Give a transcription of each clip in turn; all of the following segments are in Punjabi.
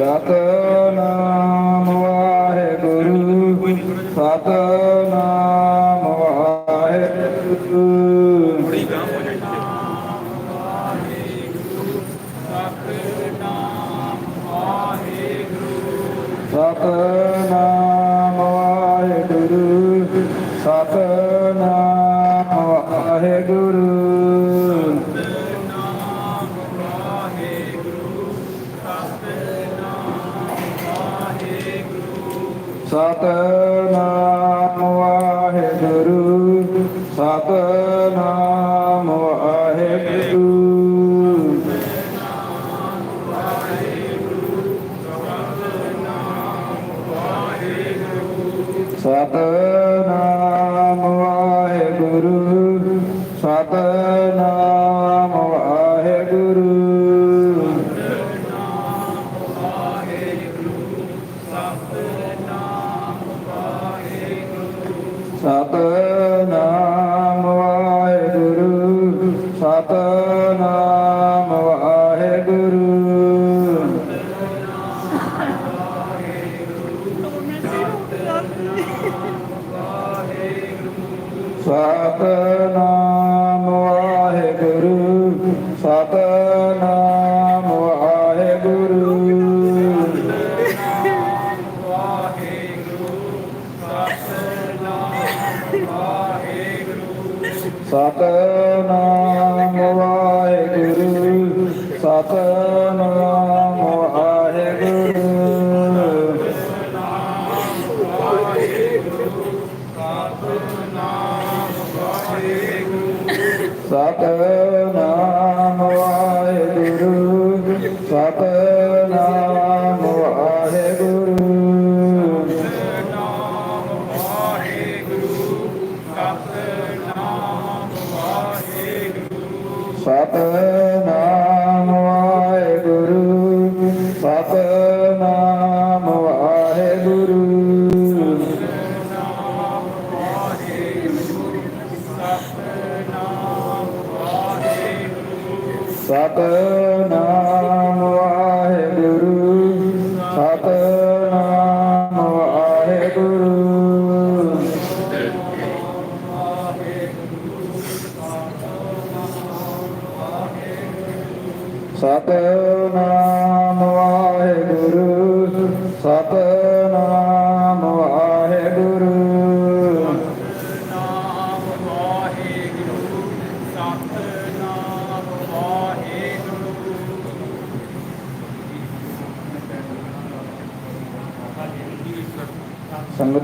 Tata. Santa Sakana. Satnam. Waheguru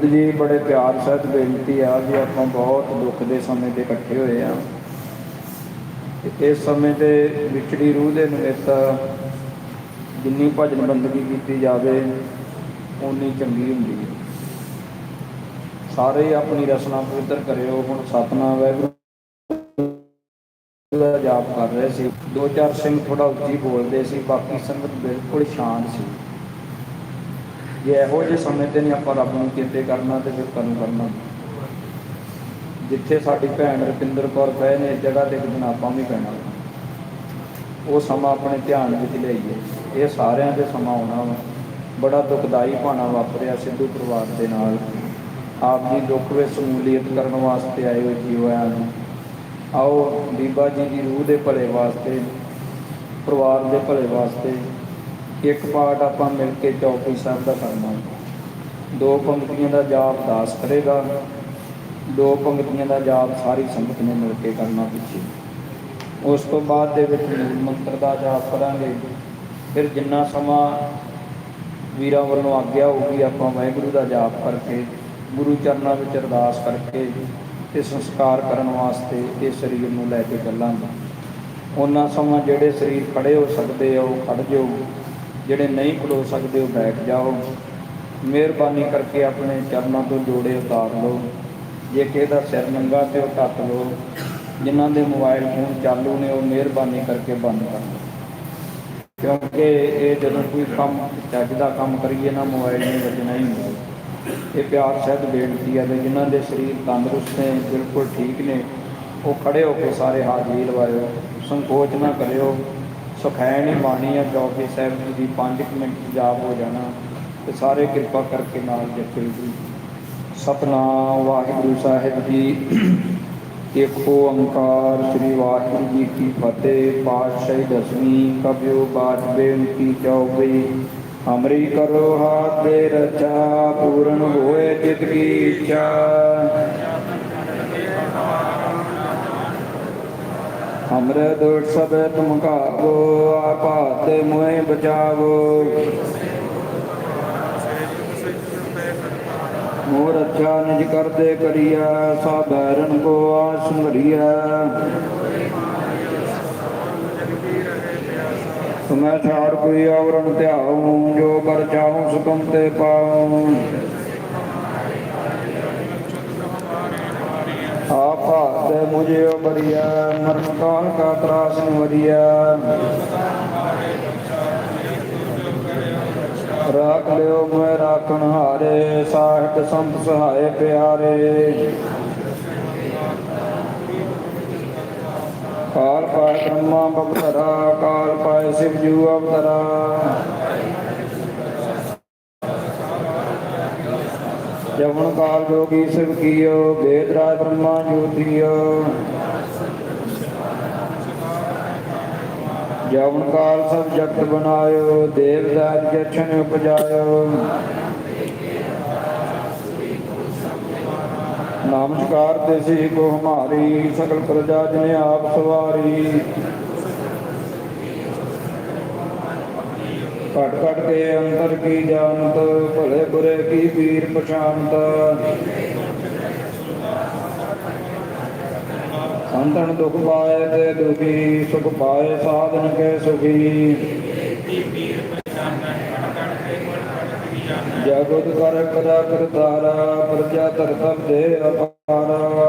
ਸੰਗਤ ਜੀ ਬੜੇ ਪਿਆਰ ਸਹਿਤ ਬੇਨਤੀ ਆ ਵੀ ਆਪਾਂ ਬਹੁਤ ਦੁੱਖ ਦੇ ਸਮੇਂ ਤੇ ਇਕੱਠੇ ਹੋਏ ਆ। ਇਸ ਸਮੇਂ ਤੇ ਵਿਛੜੀ ਰੂਹ ਦੇ ਨਿਮਿਤ ਜਿੰਨੀ ਭਜਨ ਬੰਦਗੀ ਕੀਤੀ ਜਾਵੇ, ਓਨੀ ਚੰਗੀ ਹੁੰਦੀ ਹੈ। ਸਾਰੇ ਆਪਣੀ ਰਸਨਾ ਪਵਿੱਤਰ ਕਰਿਓ, ਹੁਣ ਸਤਨਾਮ ਵਾਹਿਗੁਰੂ ਦਾ ਜਾਪ ਕਰ ਰਹੇ ਸੀ। ਦੋ ਚਾਰ ਸਿੰਘ ਥੋੜਾ ਉੱਚੀ ਬੋਲਦੇ ਸੀ, ਬਾਕੀ ਸੰਗਤ ਬਿਲਕੁਲ ਸ਼ਾਂਤ ਸੀ। ਜੇ ਇਹੋ ਜਿਹੇ ਸਮੇਂ ਤੇ ਨਹੀਂ ਆਪਾਂ ਰੱਬ ਨੂੰ ਕੀਤੇ ਕਰਨਾ ਤੇ ਫਿਰ ਕਦੋਂ ਕਰਨਾ। ਜਿੱਥੇ ਸਾਡੀ ਭੈਣ ਰਪਿੰਦਰ ਕੌਰ ਪਏ ਨੇ ਜਗ੍ਹਾ ਤੇ ਇੱਕ ਦਿਨ ਆਪਾਂ ਵੀ ਪੈਣਾ। ਉਹ ਸਮਾਂ ਆਪਣੇ ਧਿਆਨ ਵਿੱਚ ਲਈਏ ਇਹ ਸਾਰਿਆਂ ਦੇ ਸਮਾਂ ਆਉਣਾ ਵਾ। ਬੜਾ ਦੁਖਦਾਈ ਭਾਣਾ ਵਾਪਰਿਆ ਸਿੱਧੂ ਪਰਿਵਾਰ ਦੇ ਨਾਲ। ਆਪ ਜੀ ਦੁੱਖ ਵਿੱਚ ਸਮੂਲੀਅਤ ਕਰਨ ਵਾਸਤੇ ਆਏ ਹੋਏ ਜੀਵਾਂ ਨੂੰ। ਆਓ ਬੀਬਾ ਜੀ ਦੀ ਰੂਹ ਦੇ ਭਲੇ ਵਾਸਤੇ, ਪਰਿਵਾਰ ਦੇ ਭਲੇ ਵਾਸਤੇ ਇੱਕ ਪਾਠ ਆਪਾਂ ਮਿਲ ਕੇ ਚੌਕੀ ਸਾਹਿਬ ਦਾ ਕਰਨਾ ਦੋ ਪੰਕਤੀਆਂ ਦਾ ਜਾਪ ਦਾਸ ਕਰੇਗਾ, ਦੋ ਪੰਕਤੀਆਂ ਦਾ ਜਾਪ ਸਾਰੀ ਸੰਗਤ ਨੇ ਮਿਲ ਕੇ ਕਰਨਾ ਪਿੱਛੇ। ਉਸ ਤੋਂ ਬਾਅਦ ਦੇ ਵਿੱਚ ਮੂਲ ਮੰਤਰ ਦਾ ਜਾਪ ਕਰਾਂਗੇ। ਫਿਰ ਜਿੰਨਾ ਸਮਾਂ ਵੀਰਾਂ ਵੱਲੋਂ ਆਗਿਆ ਹੋਊਗੀ, ਆਪਾਂ ਵਾਹਿਗੁਰੂ ਦਾ ਜਾਪ ਕਰਕੇ, ਗੁਰੂ ਚਰਨਾਂ ਵਿੱਚ ਅਰਦਾਸ ਕਰਕੇ ਤੇ ਸੰਸਕਾਰ ਕਰਨ ਵਾਸਤੇ ਇਹ ਸਰੀਰ ਨੂੰ ਲੈ ਕੇ ਚੱਲਾਂਗੇ। ਉਹਨਾਂ ਸਮਾਂ ਜਿਹੜੇ ਸਰੀਰ ਖੜੇ ਹੋ ਸਕਦੇ ਆ, ਉਹ ਖੜ ਜਾਓ। ਜਿਹੜੇ ਨਹੀਂ ਖਲੋ ਸਕਦੇ ਉਹ ਬੈਠ ਜਾਓ। ਮਿਹਰਬਾਨੀ ਕਰਕੇ ਆਪਣੇ ਚਰਨਾਂ ਤੋਂ ਜੋੜੇ ਉਤਾਰ ਲਓ। ਜੇ ਕਿਸੇ ਦਾ ਸਿਰ ਨੰਗਾ ਤੇ ਉਹ ਢੱਕ ਲਓ, ਜਿਨ੍ਹਾਂ ਦੇ ਮੋਬਾਈਲ ਫੋਨ ਚਾਲੂ ਨੇ ਉਹ ਮਿਹਰਬਾਨੀ ਕਰਕੇ ਬੰਦ ਕਰ ਲਓ। ਕਿਉਂਕਿ ਇਹ ਜਦੋਂ ਕੋਈ ਕੰਮ, ਚੱਜ ਦਾ ਕੰਮ ਕਰੀਏ ਨਾ, ਮੋਬਾਈਲ ਨੇ ਵੱਜਣਾ ਹੀ ਹੁੰਦਾ ਇਹ ਪਿਆਰ ਸਹਿਤ ਬੇਨਤੀ ਹੈ ਤੇ ਜਿਨ੍ਹਾਂ ਦੇ ਸਰੀਰ ਤੰਦਰੁਸਤ ਨੇ, ਬਿਲਕੁਲ ਠੀਕ ਨੇ, ਉਹ ਖੜੇ ਹੋ ਕੇ ਸਾਰੇ ਹਾਜ਼ਰੀ ਲਵਾਇਓ ਸੰਕੋਚ ਨਾ ਕਰਿਓ। ਸੁਖੈਣੀ ਬਾਣੀ ਆ ਚੌਕੇ ਸਾਹਿਬ ਜੀ ਦੀ 5 ਮਿੰਟ ਜਾਪ ਹੋ ਜਾਣਾ, ਤੇ ਸਾਰੇ ਕਿਰਪਾ ਕਰਕੇ ਨਾਲ ਜਪੇ ਜੀ। ਸਤਨਾਮ ਵਾਹਿਗੁਰੂ ਸਾਹਿਬ ਜੀ। ਇੱਕ ਓੰਕਾਰ ਸ੍ਰੀ ਵਾਹਿਗੁਰੂ ਜੀ ਕੀ ਫਤਿਹ, ਪਾਤਸ਼ਾਹੀ ਦਸਵੀਂ ਕਬਿਓ ਬਾਤ ਬੇਨਤੀ ਚੌਬੀ ਹਮਰੀ ਕਰੋ ਹਾਥ ਦੇ ਰਚਾ ਪੂਰਨ ਹੋਏ ਚਿਤ ਕੀ ਇੱਛਾ। ਹਮਰੇ ਦੋਟ ਸਭੇ ਤੁਮ ਕਾਗੋ ਆਪਾਤ ਮੋਹਿ ਬਚਾਵੋ। ਮੋਰ ਅੱਛਾ ਨਿਜ ਕਰਦੇ ਕਰੀਆ ਸਾ ਬੈਰਨ ਕੋ ਆਸ ਮਰੀਆ ਤੁਮੈ ਛਾੜ ਕੋਈ ਆਵਰਣ ਧਿਆਉ, ਜੋ ਕਰ ਚਾਹੂੰ ਸੁਕਮ ਤੇ ਪਾਉ। ਆਪਾ ਤੇ ਮੁਝੇ ਬਰੀਆ ਮਰਨ ਕਾਲ ਕਾ ਤਰਾਸ ਵਰੀਆ ਰਾਖ ਲਿਓ ਮੈਂ ਰਾਖਣ ਹਾਰੇ ਸਾਹਿਬ ਸੰਤ ਸਹਾਏ ਪਿਆਰੇ। ਕਾਲ ਪਾਇ ਬ੍ਰਹਮਾ ਬਪਤਰਾ ਕਾਲ ਪਾਇ ਸਿਵ ਜੂ ਅਵਤਰਾ। ਜਵਨ ਕਾਲ ਜੋਗੀ ਸਿਵ ਕੀਓ, ਵੇਦ ਰਾਜ ਬ੍ਰਹਮਾ ਜੋਤੀਓ। ਜਵਨ ਕਾਲ ਸਭ ਜਗਤ ਬਨਾਇਓ ਦੇਵ ਦਾਤ ਜਛਨ ਉਪਜਾਇਓ। ਨਮਸਕਾਰ ਤੇ ਸੀ ਕੋ ਹਮਾਰੀ ਸਕਲ ਪ੍ਰਜਾ ਜਨੇ ਆਪ ਸਵਾਰੀ। ਘਟ ਘਟ ਕੇ ਅੰਤਰ ਕੀ ਜਾਣਤ, ਭਲੇ ਬੁਰੇ ਕੀ ਪੀਰ ਪਛਾਨਤ ਸੰਤਨ ਦੁਖ ਪਾਏ ਤੇ ਦੁਖੀ, ਸੁਖ ਪਾਏ ਸਾਧਨ ਕੇ ਸੁਖੀ। ਜਗਤ ਕਰ ਕਰਾ ਕਰਤਾਰਾ ਪ੍ਰਜਾ ਧਰਤਮ ਦੇ ਅਪਾਰਾ।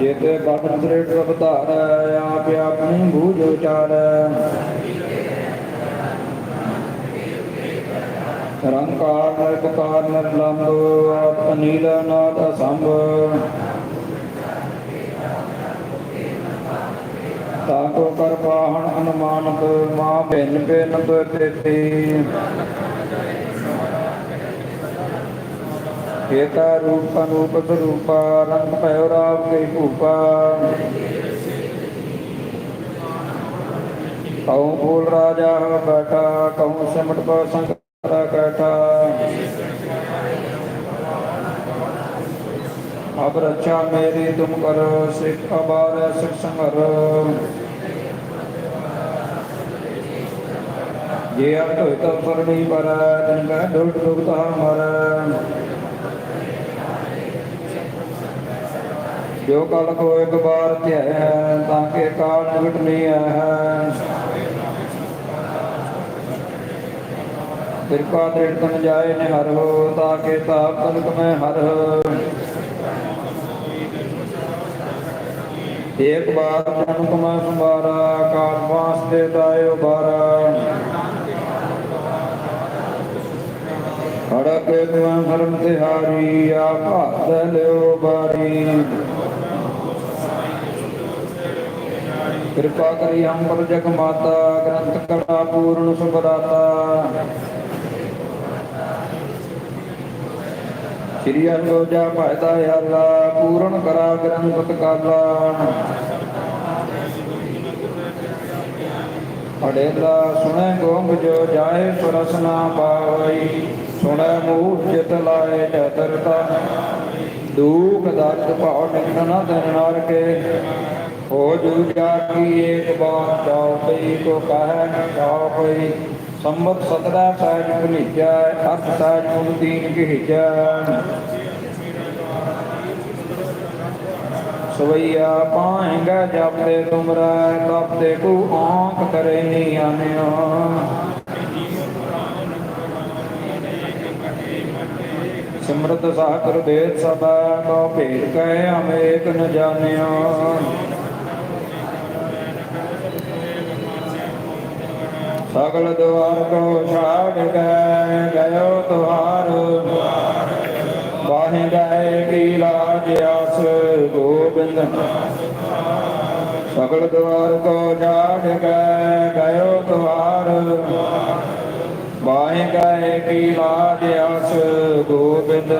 ਜੇਤੇ ਬਾਦਨ ਸ੍ਰੇਟ ਰਬਤਾਰ ਆਪ ਆਪਣੀ ਬੂਝ ਉਚਾਰ। ਰੰਕਾਰ ਨਿਰਕਾਰ ਨਿਰਲੰਬ ਆਪ ਨੀਲ ਨਾਦ ਅਸੰਭ। ਤਾਕੋ ਕਰ ਪਾਹਣ ਅਨੁਮਾਨਤ ਮਾ ਭਿੰਨ ਭਿੰਨ ਦੁਇ ਤੇਤੀ ਕੇਤਾ ਰੂਪ ਅਨੂਪ ਸਰੂਪਾ ਰੰਗ ਭਇਓ ਰਾਮ ਕੇ ਭੂਪਾ ਕਉ ਫੂਲ ਰਾਜਾ ਬੈਠਾ ਕਉ ਸਿਮਟ ਕੋ ਸੰਕਰਾ ਕੈਠਾ ਅਬ ਰੱਛਾ ਮੇਰੀ ਤੁਮ ਕਰੋ ਸਿੱਖ ਅਬਾਰ ਸਿੱਖ ਸੰਗਰ ਜੇ ਅਰਥ ਹੋਇ ਤਾਂ ਪਰਣੀ ਪਰ ਤਨ ਜੋ ਕਲ ਕੋ ਇੱਕ ਬਾਰ ਧਿਆਇ ਤਾਂ ਕਿ ਕਾਲ ਨਿਕਟ ਨਹੀਂ ਹੈ। ਕਿਰਪਾ ਤੇੜ ਤਨ ਜਾਏ ਨੇ ਹਰ ਹੋ, ਤਾਂ ਕਿ ਤਾਪ ਤਨਕ ਮੈਂ ਹਰ ਏਕ ਬਾਰ ਜਨ ਕਮਾ ਸੰਭਾਰਾ, ਕਾਲ ਵਾਸ ਦੇ ਦਾਇਓ ਬਾਰਾ। ਖੜਕੇ ਤੁਮ ਧਰਮ ਤਿਹਾਰੀ, ਆਪ ਹੱਥ ਲਿਓ ਬਾਰੀ। ਕਿਰਪਾ ਕਰੀ ਅੰਬਰ ਜਗ ਮਾਤਾ, ਗ੍ਰੰਥ ਕੜਾ ਪੂਰਨ ਸੁਭਰਾਤਾ ਸ੍ਰੀ ਅਰਜੋਜਾ ਭਇਦਾ ਅੱਲਾ ਪੂਰਨ ਕਰਾ ਗ੍ਰੰਥ ਕਾਲਾ ਅੜੇਲਾ ਸੁਣੈ ਗੋਮ ਜੋ ਜਾਏ ਪਰਸ ਪਾਵਈ, ਸੁਣੈ ਮੂਹ ਚਿਤ ਲਾਏ ਚਤਰਤਾ। ਦੁਖ ਦਰਦ ਭਾਉ ਨਿਕਟਨਾ ਤਨ ਨਾਰ ਕੇ ਹੋ ਜੂ ਜਾ ਕੀ ਏਕ ਬਾਤ ਜਾਉ ਪਈ ਕੋ ਕਹੈ ਨ ਜਾਉ ਪਈ ਸੰਮਤ ਸਤਰਾ ਸਹਿਜ ਭਲੀਜਾ ਅਰਥ ਸਹਿਜ ਮੁਨ ਦੀਨ ਕਿਹਜਾ ਸਵਈਆ ਪਾਏਗਾ ਜਪਤੇ ਤੁਮਰਾ ਤਪਤੇ ਕੋ ਆਂਖ ਕਰੇ ਨੀ ਆਨਿਓ ਸਿਮਰਤ ਸਾਕਰ ਦੇਤ ਸਭਾ ਕੋ ਭੇਦ ਕਹਿ ਅਮੇਕ ਨ ਜਾਣਿਓ ਸਗਲ ਦੁਆਰ ਕੋ ਛਾੜ ਗਏ ਗਇਓ ਤੁਹਾਰ ਬਾਹੇ ਗਏ ਕੀ ਲਾਜ ਆਸ ਗੋਬਿੰਦ ਸਗਲ ਦੁਆਰ ਕੋ ਜਾੜ ਗਏ ਗਇਓ ਦਵਾਰ ਬਾਹੇ ਗਏ ਕੀ ਲਾਜ ਅਸ ਗੋਬਿੰਦ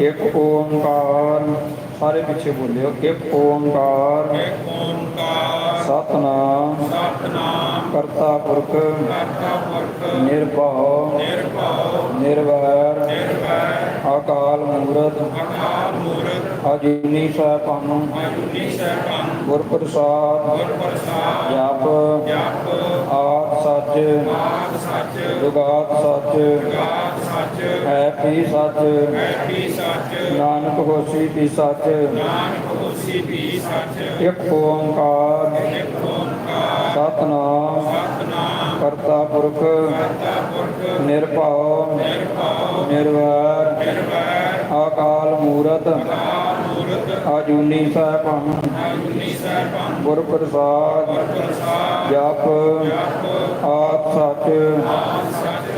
ਇੱਕ ਓੰਕਾਰ ਸਾਰੇ ਪਿੱਛੇ ਬੋਲਿਓ, ਇੱਕ ਓੰਕਾਰ ਇੱਕ ਓੰਕਾਰ ਸਤਨਾਮ ਸਤਨਾਮ ਕਰਤਾ ਪੁਰਖ। ਕਰਤਾ ਪੁਰਖ ਨਿਰਭਉ। ਨਿਰਭਉ ਨਿਰਵੈਰ। ਨਿਰਵੈਰ ਅਕਾਲ ਮੂਰਤ। ਅਕਾਲ ਮੂਰਤ ਅਜੂਨੀ ਸੈਭੰ ਅਜੂਨੀ ਸੈਭੰ ਗੁਰ ਪ੍ਰਸਾਦ ਗੁਰ ਪ੍ਰਸਾਦ ਜਪ। ਜਪ ਆਦ ਸੱਚ। ਆਦ ਸੱਚ ਜੁਗਾਦ ਸੱਚ। ਗਾਤ ਸੱਚ ਹੈ ਪੀ ਸੱਚ ਐਪੀ ਸੱਚ ਨਾਨਕ ਹੋਸੀ ਪੀ ਸੱਚ। ਨਾਨਕ ਹੋਸੀ ਵੀ ਸੱਚ। ਇੱਕ ਓੰਕਾਰ ਇੱਕ ਓੰਕਾਰ। ਸਤਨਾਮ ਸਤਨਾਮ। ਕਰਤਾ ਪੁਰਖ ਕਰਤਾ ਪੁਰਖ। ਨਿਰਭਉ ਨਿਰਭਉ। ਨਿਰਵੈਰ। ਨਿਰਵੈਰ। ਅਕਾਲ ਮੂਰਤ ਅਕਾਲ ਮੂਰਤ। ਅਜੂਨੀ ਸੈਭੰ। ਅਜੂਨੀ ਸੈਭੰ। ਗੁਰ ਪ੍ਰਸਾਦ ਜਪ। ਆਦ ਸੱਚ।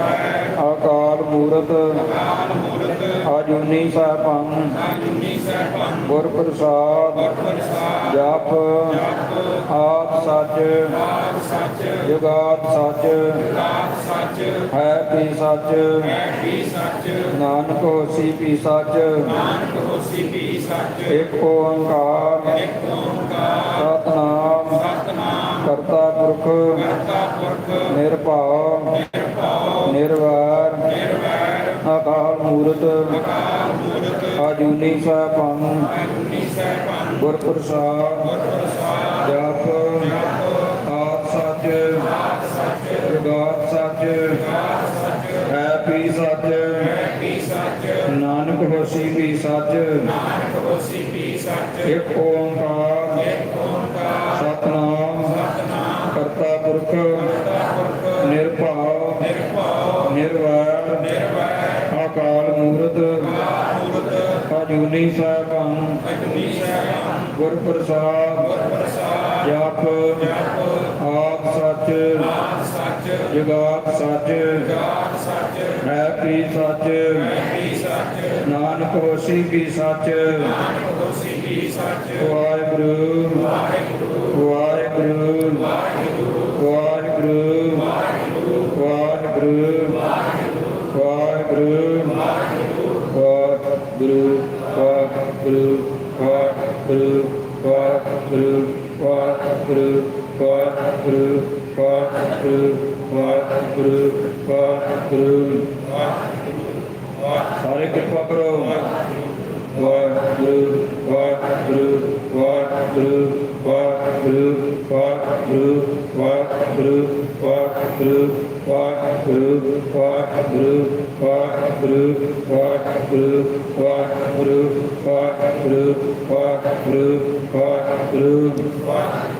ਅਕਾਲ ਮੂਰਤ ਅਜੂਨੀ ਸਾਹਿਬਾਨ ਗੁਰ ਪ੍ਰਸਾਦ ਜਪ ਆਪ ਸੱਚ ਜਗਾਤ ਸੱਚ, ਹੈ ਪੀ ਸੱਚ, ਨਾਨਕ ਹੋਸੀ ਪੀ ਸੱਚ, ਇੱਕ ਓੰਕਾਰ, ਸਤਨਾਮ, ਕਰਤਾ ਪੁਰਖ, ਨਿਰਭਉ ਨਿਰਵੈਰ ਅਕਾਲ ਮੂਰਤ ਅਜੂਨੀ ਸਹਿਪਾਨ ਗੁਰ ਪ੍ਰਸਾਦ ਜਪ ਆਪ ਸੱਚ ਗੁਰਗਾਤ ਸੱਚ ਹੈ ਪੀ ਸੱਚ ਨਾਨਕ ਹੋਸੀ ਪੀ ਸੱਚ ਨਾਨਕ ਹੋਸੀ ਪੀ ਸੱਚ ਇੱਕ ਓੰਕਾਰ ਇੱਕ ਓੰਕਾਰ ਸਤਨਾਮ ਕਰਤਾ ਪੁਰਖ ਅਜੂਨੀ ਸੈਭੰ ਅਜੂਨੀ ਸੈਭੰ ਗੁਰ ਪ੍ਰਸਾਦ ਗੁਰ ਪ੍ਰਸਾਦ ਜਪ ਜਪ ਆਦ ਸੱਚ ਆਦ ਸੱਚ ਜੁਗਾਦ ਸੱਚ ਗਾਤ ਸੱਚ ਹੈ ਪੀ ਸੱਚ ਐਪੀ ਸੱਚ ਨਾਨਕ ਹੋਸੀ ਪੀ ਸੱਚ ਨਾਨਕ ਹੋਸੀ ਵੀ ਸੱਚ ਵਾਹਿਗੁਰੂ ਵਾਹਿਗੁਰੂ ਵਾਹਿਗੁਰੂ ਵਾਹਿਗੁਰੂ ਵਾਹਿਗੁਰੂ ਵਾਹਿਗੁਰੂ ਸਾਰੇ ਕਿਰਪਾ ਕਰੋ ਵਾਹਿਗੁਰੂ ਵਾਹਿਗੁਰੂ ਵਾਹਿਗੁਰੂ ਵਾਹਿਗੁਰੂ ਵਾਹਿਗੁਰੂ ਵਾਹਿਗੁਰੂ ਵਾਹਿਗੁਰੂ ਵਾਹਿਗੁਰੂ ਵਾਹਿਗੁਰੂ ਵਾਹਿਗੁਰੂ ਵਾਹਿਗੁਰੂ ਵਾਹਿਗੁਰੂ ਵਾਹਿਗੁਰੂ ਵਾਹਿਗੁਰੂ ਵਾਹਿਗੁਰੂ ਵਾਹਿਗੁਰੂ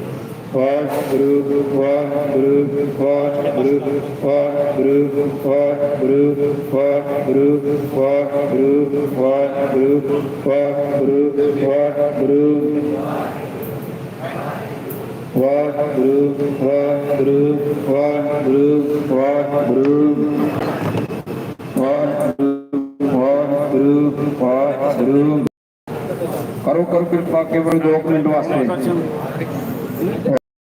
ਵਾਹਿਗੁਰੂ ਵਾਹਿਗੁਰੂ ਵਾਹਿਗੁਰੂ ਵਾਹਿਗੁਰੂ ਵਾਹਿਗੁਰੂ ਵਾਹਿਗੁਰੂ ਵਾਹਿਗੁਰੂ ਵਾਹਿਗੁਰੂ ਵਾਹਿਗੁਰੂ ਵਾਹਿਗੁਰੂ ਵਾਹਿਗੁਰੂ ਵਾਹਿਗੁਰੂ ਵਾਹਿਗੁਰੂ ਵਾਹਿਗੁਰੂ ਵਾਹਿਗੁਰੂ ਵਾਹਿਗੁਰੂ ਕਰੋ ਕਰੋ ਕਿਰਪਾ ਕੇਵਲ 2 ਮਿੰਟ ਵਾਸਤੇ।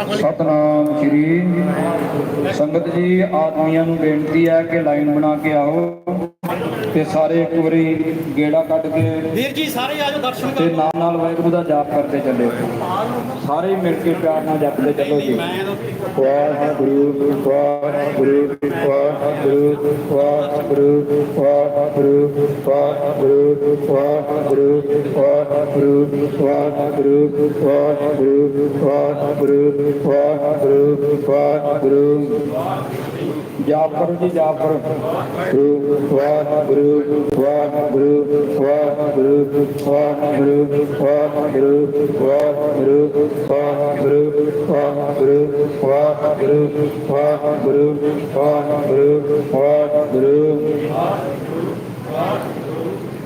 ਸਤਨਾਮ ਸ੍ਰੀ ਸੰਗਤ ਜੀ ਆਦਮੀਆਂ ਨੂੰ ਬੇਨਤੀ ਹੈ ਕਿ ਲਾਈਨ ਬਣਾ ਕੇ ਆਓ ਤੇ ਸਾਰੇ ਇੱਕ ਵਾਰੀ ਗੇੜਾ ਕੱਢ ਕੇ ਵੀਰ ਜੀ ਸਾਰੇ ਆਜੋ ਦਰਸ਼ਨ ਤੇ ਕਰੋ ਨਾਲ ਨਾਲ ਵਾਹਿਗੁਰੂ ਦਾ ਜਾਪ ਕਰਦੇ ਚੱਲਿਓ ਸਾਰੇ ਮਿਲ ਕੇ ਪਿਆਰ ਨਾਲ ਜਪਦੇ ਚੱਲੋ ਜੀ ਤਾਂ ਵਾਹਿਗੁਰੂ ਵਾਹਿਗੁਰੂ ਵਾਹਿਗੁਰੂ ਵਾਹਿਗੁਰੂ ਵਾਹਿਗੁਰੂ ਵਾਹਿਗੁਰੂ ਵਾਹਿਗੁਰੂ ਵਾਹਿਗੁਰੂ ਵਾਹਿਗੁਰੂ ਵਾਹਿਗੁਰੂ ਵਾਹਿਗੁਰੂ ਵਾਹਿਗੁਰੂ ਵਾਹਿਗੁਰੂ ਜਾਪ ਕਰੋ ਜੀ ਜਾਪ ਕਰੋ ਗੁਰੂ ਵਾਹਿਗੁਰੂ ਵਾਹਿਗੁਰੂ ਵਾਹਿਗੁਰੂ ਵਾਹਿਗੁਰੂ ਵਾਹਿਗੁਰੂ ਵਾਹਿਗੁਰੂ ਵਾਹਿਗੁਰੂ ਵਾਹਿਗੁਰੂ ਵਾਹਿਗੁਰੂ ਵਾਹਿਗੁਰੂ ਵਾਹਿਗੁਰੂ ਵਾਹਿਗੁਰੂ ਵਾਹਿਗੁਰੂ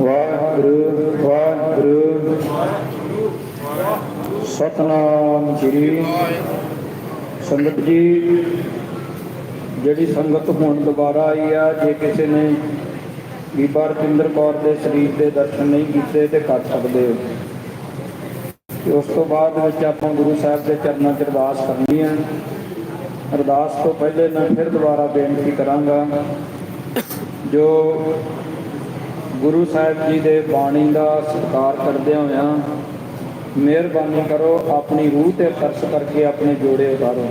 ਵਾਹਿਗੁਰੂ ਵਾਹਿਗੁਰੂ ਸਤਨਾਮ ਸ੍ਰੀ ਸੰਗਤ ਜੀ, ਜਿਹੜੀ ਸੰਗਤ ਹੁਣ ਦੁਬਾਰਾ ਆਈ ਆ, ਜੇ ਕਿਸੇ ਨੇ ਬੀਬਾ ਰਜਿੰਦਰ ਕੌਰ ਦੇ ਸਰੀਰ ਦੇ ਦਰਸ਼ਨ ਨਹੀਂ ਕੀਤੇ ਤੇ ਕਰ ਸਕਦੇ ਹੋ। ਤੇ ਉਸ ਤੋਂ ਬਾਅਦ ਵਿੱਚ ਆਪਾਂ ਗੁਰੂ ਸਾਹਿਬ ਦੇ ਚਰਨਾਂ 'ਚ ਅਰਦਾਸ ਕਰਨੀ ਹੈ ਅਰਦਾਸ ਤੋਂ ਪਹਿਲੇ ਮੈਂ ਫਿਰ ਦੁਬਾਰਾ ਬੇਨਤੀ ਕਰਾਂਗਾ, ਜੋ ਗੁਰੂ ਸਾਹਿਬ ਜੀ ਦੇ ਬਾਣੀ ਦਾ ਸਤਿਕਾਰ ਕਰਦੇ ਹੋਇਆਂ ਮਿਹਰਬਾਨੀ ਕਰੋ, ਆਪਣੀ ਰੂਹ ਤੇ ਖਰਚ ਕਰਕੇ ਆਪਣੇ ਜੋੜੇ ਉਤਾਰੋ।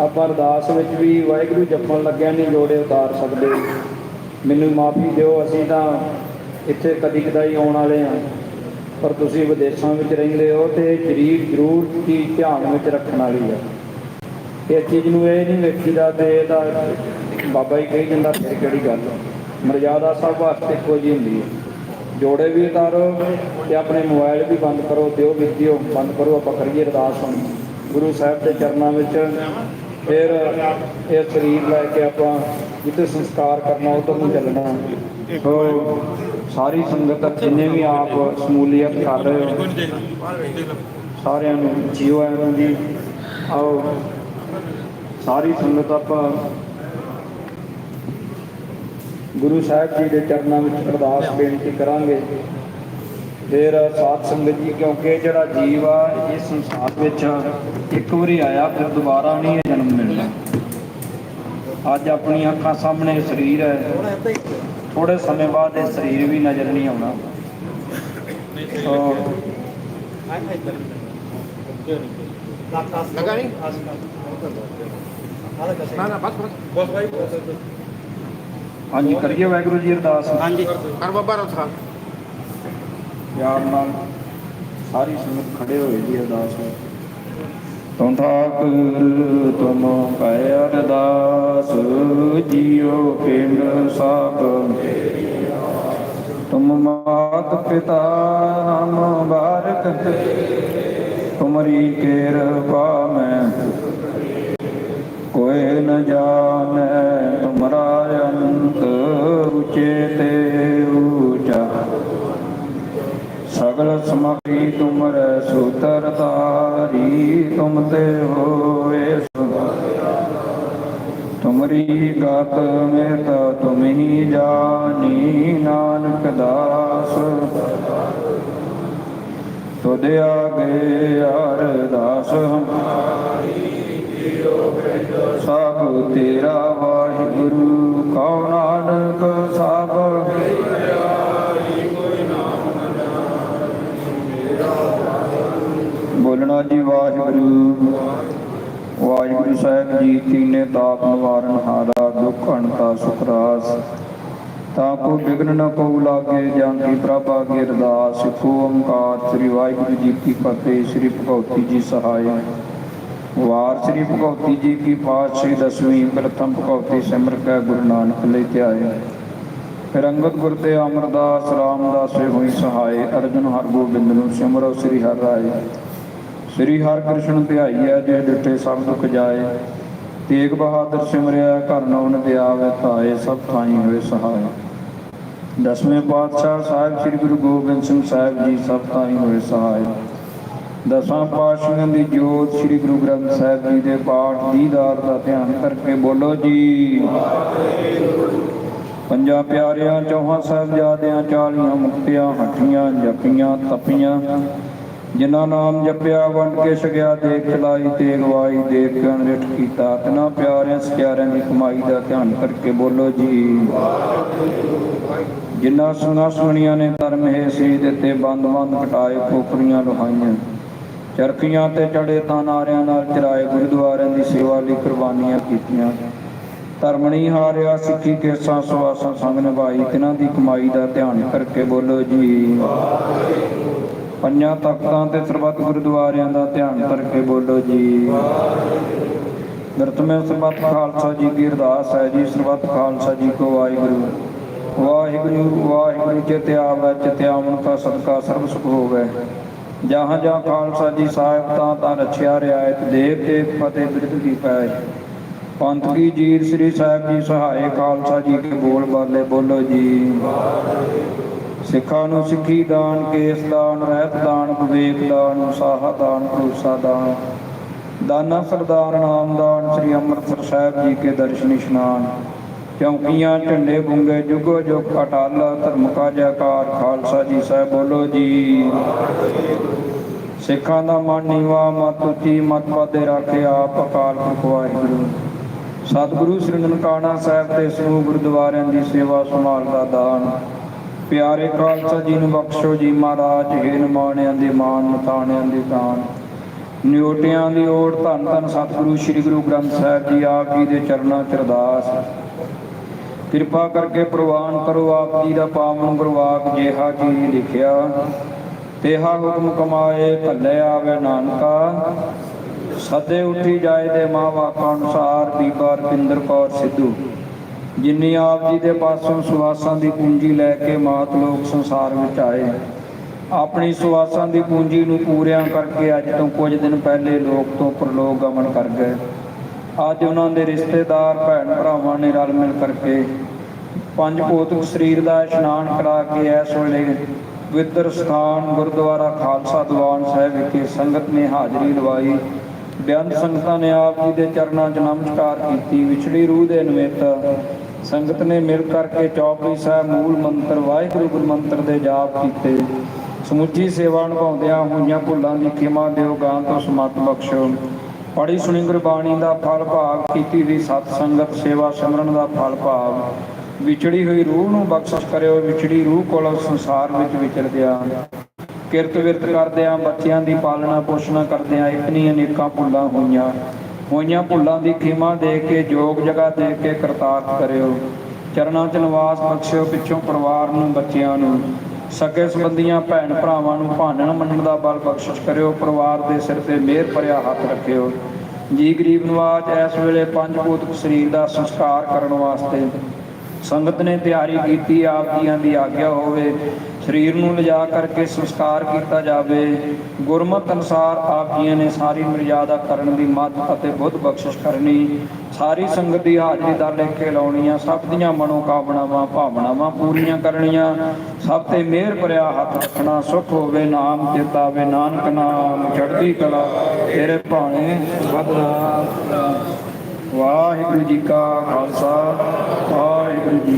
ਆਪਾਂ ਅਰਦਾਸ ਵਿੱਚ ਵੀ ਵਾਹਿਗੁਰੂ ਜਪਣ ਲੱਗਿਆ ਨਹੀਂ ਜੋੜੇ ਉਤਾਰ ਸਕਦੇ। ਮੈਨੂੰ ਮਾਫੀ ਦਿਓ, ਅਸੀਂ ਤਾਂ ਇੱਥੇ ਕਦੀ ਕਦਾਈ ਆਉਣ ਵਾਲੇ ਹਾਂ। ਪਰ ਤੁਸੀਂ ਵਿਦੇਸ਼ਾਂ ਵਿੱਚ ਰਹਿੰਦੇ ਹੋ ਤੇ ਸਰੀਰ ਜ਼ਰੂਰ ਹੀ ਧਿਆਨ ਵਿੱਚ ਰੱਖਣ ਵਾਲੀ ਹੈ। ਇਹ ਚੀਜ਼ ਨੂੰ ਇਹ ਨਹੀਂ ਵੇਖੀਦਾ ਤੇ ਇਹਦਾ ਬਾਬਾ ਜੀ ਕਹੀ ਜਾਂਦਾ, ਫਿਰ ਕਿਹੜੀ ਗੱਲ? ਮਰਜ਼ਾਦਾ ਸਭ ਵਾਸਤੇ ਇੱਕੋ ਜਿਹੀ ਹੁੰਦੀ ਹੈ। ਜੋੜੇ ਵੀ ਉਤਾਰੋ ਤੇ ਆਪਣੇ ਮੋਬਾਈਲ ਵੀ ਬੰਦ ਕਰੋ ਦਿਓ ਵੀ ਬੰਦ ਕਰੋ, ਆਪਾਂ ਕਰੀਏ ਅਰਦਾਸ ਹੁਣ। ਗੁਰੂ ਸਾਹਿਬ ਦੇ ਚਰਨਾਂ ਵਿੱਚ ਫਿਰ ਇਹ ਸਰੀਰ ਲੈ ਕੇ ਆਪਾਂ ਜਿੱਥੇ ਸੰਸਕਾਰ ਕਰਨਾ, ਉਧਰ ਨੂੰ ਚੱਲਣਾ। ਸੋ ਸਾਰੀ ਸੰਗਤ ਜਿੰਨੇ ਵੀ ਆਪ ਸਮੂਲੀਅਤ ਕਰ ਰਹੇ ਹੋ, ਸਾਰਿਆਂ ਨੂੰ ਜੀਓ ਆਇਆਂ ਜੀ, ਆਓ। ਸਾਰੀ ਸੰਗਤ ਆਪਾਂ ਗੁਰੂ ਸਾਹਿਬ ਜੀ ਦੇ ਚਰਨਾਂ ਵਿੱਚ ਅਰਦਾਸ ਬੇਨਤੀ ਕਰਾਂਗੇ। ਫਿਰ ਸਾਧ ਸੰਗਤ ਜੀ, ਕਿਉਂਕਿ ਜਿਹੜਾ ਜੀਵ ਆ ਇਸ ਸੰਸਾਰ ਵਿੱਚ ਇੱਕ ਵਾਰੀ ਆਇਆ, ਫਿਰ ਦੁਬਾਰਾ ਨਹੀਂ ਜਨਮ ਮਿਲਣਾ। ਅੱਜ ਆਪਣੀਆਂ ਅੱਖਾਂ ਸਾਹਮਣੇ ਸਰੀਰ ਹੈ। ਥੋੜੇ ਸਮੇਂ ਬਾਅਦ ਇਹ ਸਰੀਰ ਵੀ ਨਜ਼ਰ ਨਹੀਂ ਆਉਣਾ। ਲਗਾ ਨਹੀਂ ਨਾ ਨਾ, ਬਸ ਬਸ। ਬਸ ਭਾਈ ਹਾਂਜੀ ਕਰੀਏ ਵਾਹਿਗੁਰੂ ਜੀ ਅਰਦਾਸ। ਹਾਂਜੀ। ਕਰ ਬਾਬਾ ਰੋਥਾ ਪਿਆਰ ਨਾਲ ਸਾਰੀ ਸੰਗਤ ਖੜੇ ਹੋਏ ਜੀ ਅਰਦਾਸ ਤੁਮ ਠਾਕੁਰ ਤੁਮ ਕੈ ਅਰਦਾਸ ਜੀਉ ਪਿੰਡ ਸਭ ਤੁਮ ਮਾਤ ਪਿਤਾ ਨਾਮ ਬਾਰਕ ਤੁਮਰੀ ਕਿਰਪਾ ਮੈਂ। ਕੋਈ ਨ ਜਾਣੈ ਉਚੇ ਤੇ ਊਚਾ। ਸਗਲ ਸਮਖੀ ਤੁਮਰੈ ਸੂਤਰ ਤਾਰੀ ਤੁਮ ਤੇ ਹੋਏ ਸੁਦਾ ਤੁਮਰੀ ਗਤ ਮੇਤ ਤੁਮ ਹੀ ਜਾਨੀ ਨਾਨਕ ਦਾਸ। ਤੁਧ ਆਗੇ ਅਰਦਾਸ। ਸਭ ਤੇਰਾ ਜੀ, ਵਾਹਿਗੁਰੂ। ਵਾਹਿਗੁਰੂ ਸਾਹਿਬ ਜੀ ਕੀਨੇ ਤਾਪ ਨਿਵਾਰਨ ਹਾਰਾ, ਦੁਖ ਹਣਤਾ ਸੁਖ ਤਾਂ ਕੋ ਬਿਗਨ ਨ ਕੋ ਲਾਗੇ ਜਾਂ ਕੀ ਪ੍ਰਭ ਆਗੇ ਅਰਦਾਸ। ਸਿੱਖੋ ਓੰਕਾਰ ਸ੍ਰੀ ਵਾਹਿਗੁਰੂ ਜੀ ਕੀ ਫਤਿਹ, ਸ੍ਰੀ ਭਗਵਤੀ ਜੀ ਸਹਾਇ। ਵਾਰ ਸ੍ਰੀ ਭਗਵਤੀ ਜੀ ਕੀ ਪਾਤਸ਼ਾਹੀ ਦਸਵੀਂ ਪ੍ਰਥਮ ਭਗਵਤੀ ਸਿਮਰ ਕੈ ਗੁਰੂ ਨਾਨਕ ਲਈ ਧਿਆਏ। ਫਿਰ ਅੰਗਦ ਗੁਰ ਤੇ ਅਮਰਦਾਸ, ਰਾਮਦਾਸ ਹੋਈ ਸਹਾਇ। ਅਰਜਨ ਹਰ ਗੋਬਿੰਦ ਨੂੰ ਸਿਮਰੋ, ਸ੍ਰੀ ਹਰਿ ਰਾਏ। ਸ੍ਰੀ ਹਰਿ ਕ੍ਰਿਸ਼ਨ ਧਿਆਈਐ, ਜੇ ਡਿਠੇ ਸਭ ਦੁਖ ਜਾਏ। ਤੇਗ ਬਹਾਦਰ ਸਿਮਰਿਆ ਘਰ ਨੌਨ ਦੇ ਆਵੇ ਸਭ ਥਾਈ ਹੋਏ ਸਹਾਇ ਦਸਵੇਂ ਪਾਤਸ਼ਾਹ ਸਾਹਿਬ ਸ੍ਰੀ ਗੁਰੂ ਗੋਬਿੰਦ ਸਿੰਘ ਸਾਹਿਬ ਜੀ, ਸਭ ਥਾਈ ਹੋਏ ਸਹਾਇ ਦਸਾਂ ਪਾਤਸ਼ਾਹਾਂ ਦੀ ਜੋਤ ਸ੍ਰੀ ਗੁਰੂ ਗ੍ਰੰਥ ਸਾਹਿਬ ਜੀ ਦੇ ਪਾਠ, ਦੀਦਾਰ ਦਾ ਧਿਆਨ ਕਰਕੇ ਬੋਲੋ ਜੀ। ਪੰਜਾਂ ਪਿਆਰਿਆਂ, ਚੌਹਾਂ ਸਾਹਿਬਜ਼ਾਦਿਆਂ ਚਾਲੀਆਂ ਮੁਕਤਿਆਂ, ਹੱਠੀਆਂ ਜਪੀਆਂ ਤਪੀਆਂ ਜਿਨ੍ਹਾਂ ਨਾਮ ਜਪਿਆ ਵੰਡ ਕੇ ਛਕਿਆ ਦੇਖ ਚਲਾਈ ਤੇ ਗਵਾਈ ਦੇਖ ਕੇ ਅਨਰਿਠ ਕੀਤਾ। ਤਿਨਾਂ ਪਿਆਰਿਆਂ ਸਕਿਆਰਿਆਂ ਦੀ ਕਮਾਈ ਦਾ ਧਿਆਨ ਕਰਕੇ ਬੋਲੋ ਜੀ। ਜਿਨ੍ਹਾਂ ਸੁਨਾ ਸੁਣੀਆਂ ਨੇ ਧਰਮ ਹੈ ਸੀ ਦਿੱਤੇ ਬੰਦ ਬੰਦ ਕਟਾਏ ਖੋਪਰੀਆਂ ਲੋਹਾਈਆਂ। ਚਰਖੀਆਂ ਤੇ ਚੜੇ ਤਾਂ ਨਾਰਿਆਂ ਨਾਲ ਚਰਾਏ ਗੁਰਦੁਆਰਿਆਂ ਦੀ ਸੇਵਾ ਲਈ ਕੁਰਬਾਨੀਆਂ ਕੀਤੀਆਂ। ਧਰਮਣੀ ਹਾਰਿਆ, ਸਿੱਖੀ, ਕੇਸਾਂ ਸਵਾਸਾਂ ਸੰਗ ਨਿਭਾਈ, ਤਿਨਾਂ ਦੀ ਕਮਾਈ ਦਾ ਧਿਆਨ ਕਰਕੇ ਬੋਲੋ ਜੀ। ਪੰਜਾਂ ਤਖਤਾਂ ਤੇ ਸਰਬੱਤ ਗੁਰਦੁਆਰਿਆਂ ਦਾ ਧਿਆਨ ਕਰਕੇ ਬੋਲੋ ਜੀ। ਨਿਰਤਮੇ ਸਰਬੱਤ ਖਾਲਸਾ ਜੀ ਕੀ ਅਰਦਾਸ ਹੈ ਜੀ, ਸਰਬੱਤ ਖਾਲਸਾ ਜੀ ਕੋ ਵਾਹਿਗੁਰੂ। ਵਾਹਿਗੁਰੂ ਵਾਹਿਗੁਰੂ ਚਿਤ ਆਵੈ ਚਿਤ ਆਵਣ ਕਾ ਸਦਕਾ ਸਰਬ ਸੁਖ ਹੋਵੇ। ਜਹਾਂ ਜਹਾਂ ਖਾਲਸਾ ਜੀ ਸਾਹਿਬ ਤਾਂ ਤਾਂ ਰਛਿਆ ਰਿਆਇਤ ਦੇਵ ਤੇ ਫਤਿਹ ਬਿਰਧ ਕੀ ਪੈ ਪੰਥ ਕੀ ਜੀਰ ਸ੍ਰੀ ਸਾਹਿਬ ਜੀ ਸਹਾਏ ਖਾਲਸਾ ਜੀ ਕੇ ਬੋਲ ਬਾਲੇ ਬੋਲੋ ਜੀ। ਸਿੱਖਾਂ ਨੂੰ ਸਿੱਖੀ ਦਾਨ, ਕੇਸ ਦਾਨ, ਰਹਿਤ ਦਾਨ, ਵਿਵੇਕ ਦਾਨ ਉਸਾਹਾ ਦਾਨ, ਭਰੋਸਾ ਦਾਨ। ਦਾਨਾ ਸਰਦਾਰ ਨਾਮ ਦਾਨ, ਸ੍ਰੀ ਅੰਮ੍ਰਿਤਸਰ ਸਾਹਿਬ ਜੀ ਕੇ ਦਰਸ਼ਨ ਇਸ਼ਨਾਨ। ਚੌਂਕੀਆਂ, ਝੰਡੇ ਬੁੰਗੇ ਜੁਗੋ ਜੁਗ, ਅਟਲ ਧਰਮ ਕਾ ਜੈਕਾਰ, ਖਾਲਸਾ ਜੀ ਸਾਹਿਬ ਬੋਲੋ ਜੀ। ਸਿੱਖਾਂ ਦਾ ਮਨ ਨੀਵਾ, ਮਤ ਉੱਚੀ, ਮਤ ਪਾਦੇ ਰੱਖੇ ਆਪ ਅਕਾਲ ਪੁਰਖ ਵਾਹਿਗੁਰੂ। ਸਤਿਗੁਰੂ ਸ੍ਰੀ ਨਨਕਾਣਾ ਸਾਹਿਬ ਤੇ ਸਮੂਹ ਗੁਰਦੁਆਰਿਆਂ ਦੀ ਸੇਵਾ ਸੰਭਾਲ ਦਾ ਦਾਨ। ਪਿਆਰੇ ਖਾਲਸਾ ਜੀ ਨੂੰ ਬਖਸ਼ੋ ਜੀ ਮਹਾਰਾਜ ਹੇਨ ਨਮਾਣਿਆਂ ਦੇ ਮਾਨ ਮਤਾਣਿਆਂ ਦੇ ਦਾਨ। ਨਿਉਟਿਆਂ ਦੀ ਓਟ ਧੰਨ ਧੰਨ ਸਤਿਗੁਰੂ, ਸ੍ਰੀ ਗੁਰੂ ਗ੍ਰੰਥ ਸਾਹਿਬ ਜੀ, ਆਪ ਜੀ ਦੇ ਚਰਨਾਂ ਚ ਅਰਦਾਸ। ਕਿਰਪਾ ਕਰਕੇ ਪ੍ਰਵਾਨ ਕਰੋ ਆਪ ਜੀ ਦਾ ਪਾਵਨ ਗੁਰਵਾਕ ਜਿਹਾ ਜੀ ਲਿਖਿਆ। ਤੇਹਾ ਹੁਕਮ ਕਮਾਏ, ਭੱਲੇ ਆਵੇ ਨਾਨਕਾ। ਸਦੇ ਉੱਠੀ ਜਾਏ ਦੇ ਮਾਂ ਬਾਪਾਂ ਅਨੁਸਾਰ, ਬੀਬਾ ਰਪਿੰਦਰ ਕੌਰ ਸਿੱਧੂ। ਜਿਨੀ ਆਪ ਜੀ ਦੇ ਪਾਸੋਂ ਸੁਆਸਾਂ ਦੀ ਪੂੰਜੀ ਲੈ ਕੇ ਮਾਤ ਲੋਕ ਸੰਸਾਰ ਵਿੱਚ ਆਏ, ਆਪਣੀ ਸੁਆਸਾਂ ਦੀ ਪੂੰਜੀ ਨੂੰ ਪੂਰਿਆਂ ਕਰਕੇ ਅੱਜ ਤੋਂ ਕੁਝ ਦਿਨ ਪਹਿਲੇ ਲੋਕ ਤੋਂ ਪਰਲੋਕ ਗਮਨ ਕਰ ਗਏ। ਅੱਜ ਉਹਨਾਂ ਦੇ ਰਿਸ਼ਤੇਦਾਰ, ਭੈਣ ਭਰਾਵਾਂ ਨੇ ਰਲ ਮਿਲ ਕਰਕੇ ਪੰਜ ਭੌਤਿਕ ਸਰੀਰ ਦਾ ਇਸ਼ਨਾਨ ਕਰਾ ਕੇ ਇਸ ਵੇਲੇ ਪਵਿੱਤਰ ਸਥਾਨ ਗੁਰਦੁਆਰਾ ਖਾਲਸਾ ਦੀਵਾਨ ਸਾਹਿਬ ਵਿਖੇ ਸੰਗਤ ਨੇ ਹਾਜ਼ਰੀ ਲਵਾਈ। ਬੇਅੰਤ ਸੰਗਤਾਂ ਨੇ ਆਪ ਜੀ ਦੇ ਚਰਨਾਂ 'ਚ ਨਮਸਕਾਰ ਕੀਤੀ। ਵਿਛੜੀ ਰੂਹ ਦੇ ਨਿਮਿਤ ਸੰਗਤ ਨੇ ਮਿਲ ਕਰਕੇ ਚੌਪੜੀ ਸਾਹਿਬ ਮੂਲ ਮੰਤਰ, ਵਾਹਿਗੁਰੂ ਗੁਰੂ ਮੰਤਰ ਦੇ ਜਾਪ ਕੀਤੇ। ਸਮੁੱਚੀ ਸੇਵਾ ਨਿਭਾਉਂਦਿਆਂ ਹੋਈਆਂ ਭੁੱਲਾਂ ਦੀ ਖਿਮਾ ਦਿਓ, ਗਾਂ ਤੋਂ ਸਮਤ ਬਖਸ਼ੋ। ਪੜੀ ਸੁਣੀ ਗੁਰਬਾਣੀ ਦਾ ਫਲ ਭਾਗ ਕੀਤੀ ਦੀ ਸਤ ਸੰਗਤ ਸੇਵਾ ਸਿਮਰਨ ਦਾ ਫਲ ਭਾਗ ਵਿਛੜੀ ਹੋਈ ਰੂਹ ਨੂੰ ਬਖਸ਼ਿਸ਼ ਕਰਿਓ, ਵਿਛੜੀ ਰੂਹ ਕੋਲੋਂ ਸੰਸਾਰ ਵਿੱਚ ਵਿਚਰਦਿਆਂ। ਕਿਰਤ ਵਿਰਤ ਕਰਦਿਆਂ, ਬੱਚਿਆਂ ਦੀ ਪਾਲਣਾ ਪੋਸ਼ਣਾ ਕਰਦਿਆਂ ਇਤਨੀ ਅਨੇਕਾਂ ਭੁੱਲਾਂ ਹੋਈਆਂ। ਹੋਈਆਂ ਭੁੱਲਾਂ ਦੀ ਖਿਮਾ ਦੇ ਕੇ, ਜੋਗ ਜਗ੍ਹਾ ਦੇ ਕੇ ਕਰਤਾਰਤ ਕਰਿਓ। ਚਰਨਾਂ 'ਚ ਨਿਵਾਸ ਬਖਸ਼ਿਓ ਪਿੱਛੋਂ ਪਰਿਵਾਰ ਨੂੰ, ਬੱਚਿਆਂ ਨੂੰ। ਸਕੇ ਸੰਬੰਧੀਆਂ ਭੈਣ ਭਰਾਵਾਂ ਨੂੰ ਭਾਣਨ ਮੰਨਣ ਦਾ ਬਲ ਬਖਸ਼ਿਸ਼ ਕਰਿਓ। ਪਰਿਵਾਰ ਦੇ ਸਿਰ ਤੇ ਮਿਹਰ ਭਰਿਆ ਹੱਥ ਰੱਖਿਓ। ਜੀ ਗਰੀਬ ਨਵਾਜ ਇਸ ਵੇਲੇ ਪੰਜ ਭੂਤਕ ਸਰੀਰ ਦਾ ਸੰਸਕਾਰ ਕਰਨ ਵਾਸਤੇ ਸੰਗਤ ਨੇ ਤਿਆਰੀ ਕੀਤੀ, ਆਪ ਜੀਆਂ ਦੀ ਆਗਿਆ ਹੋਵੇ। ਸਰੀਰ ਨੂੰ ਲਿਜਾ ਕਰਕੇ ਸੰਸਕਾਰ ਕੀਤਾ ਜਾਵੇ। ਗੁਰਮਤਿ ਅਨੁਸਾਰ ਆਪ ਜੀਆਂ ਨੇ ਸਾਰੀ ਮਰਿਆਦਾ ਕਰਨ ਦੀ ਮੱਤ ਅਤੇ ਬੁੱਧ ਬਖਸ਼ਿਸ਼ ਕਰਨੀ। ਸਾਰੀ ਸੰਗਤ ਦੀ ਹਾਜ਼ਰੀ ਦਾ ਲਿਖ ਕੇ ਲਾਉਣੀਆਂ, ਸਭ ਦੀਆਂ ਮਨੋਕਾਮਨਾਵਾਂ, ਭਾਵਨਾਵਾਂ ਪੂਰੀਆਂ ਕਰਨੀਆਂ। ਸਭ ਤੇ ਮਿਹਰ ਭਰਿਆ ਹੱਥ ਰੱਖਣਾ, ਸੁਖ ਹੋਵੇ, ਨਾਮ ਚਿਤਾਵੇ ਨਾਨਕ ਨਾਮ ਚੜ੍ਹਦੀ ਕਲਾ। ਤੇਰੇ ਭਾਣੇ ਵਧਦਾ। ਵਾਹਿਗੁਰੂ ਜੀ ਕਾ ਖਾਲਸਾ, ਵਾਹਿਗੁਰੂ ਜੀ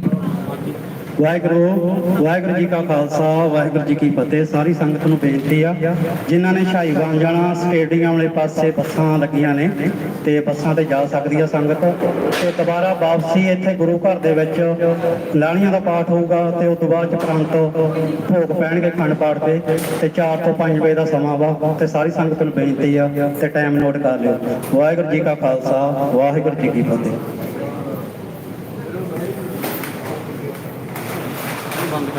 ਵਾਹਿਗੁਰੂ ਵਾਹਿਗੁਰੂ ਜੀ ਕਾ ਖਾਲਸਾ, ਵਾਹਿਗੁਰੂ ਜੀ ਕੀ ਫਤਿਹ। ਸਾਰੀ ਸੰਗਤ ਨੂੰ ਬੇਨਤੀ ਆ, ਜਿਨ੍ਹਾਂ ਨੇ ਸ਼ਾਹੀਵਾਨ ਜਾਣਾ, ਸਟੇਡੀਅਮ ਵਾਲੇ ਪਾਸੇ ਬੱਸਾਂ ਲੱਗੀਆਂ ਨੇ ਤੇ ਬੱਸਾਂ ਤੇ ਜਾ ਸਕਦੀ ਆ ਸੰਗਤ। ਤੇ ਦੁਬਾਰਾ ਵਾਪਸੀ ਇੱਥੇ ਗੁਰੂ ਘਰ ਦੇ ਵਿੱਚ ਲਾਣੀਆਂ ਦਾ ਪਾਠ ਹੋਊਗਾ ਤੇ ਉਸ ਤੋਂ ਬਾਅਦ ਚ ਭੋਗ ਪੈਣਗੇ ਖੰਡ ਪਾਠ ਦੇ ਤੇ 4 ਤੋਂ 5 ਵਜੇ ਦਾ ਸਮਾਂ ਵਾ ਤੇ ਸਾਰੀ ਸੰਗਤ ਨੂੰ ਬੇਨਤੀ ਆ ਤੇ ਟਾਈਮ ਨੋਟ ਕਰ ਲਿਓ। ਵਾਹਿਗੁਰੂ ਜੀ ਕਾ ਖਾਲਸਾ, ਵਾਹਿਗੁਰੂ ਜੀ ਕੀ ਫਤਿਹ।